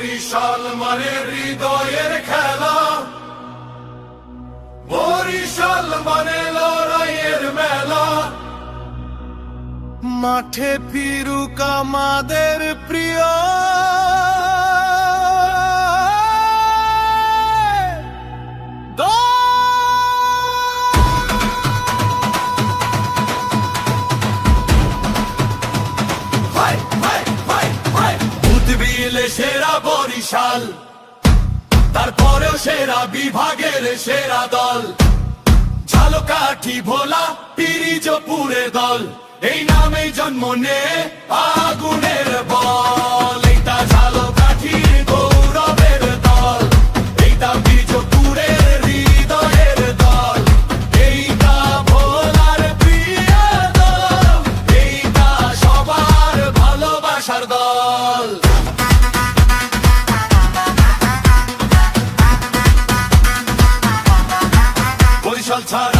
বরিশাল মানে হৃদয়ের খেলা। বরিশাল মানে লড়াইয়ের মেলা। মাঠে ফিরুক আমাদের প্রিয়। উদ্বিলে সেরা বরিশাল। তারপরেও সেরা বিভাগের সেরা দল। ঝালকাঠি, ভোলা পিরিজপুরের দল। এই নামে জন্ম নে আগুনের বল। এইটা ঝালকাঠির গৌরবের দল। এইটা বীজপুরের হৃদয়ের দল। এইটা ভোলার প্রিয় দল। এইটা সবার ভালোবাসার দল। বরিশাল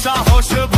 başa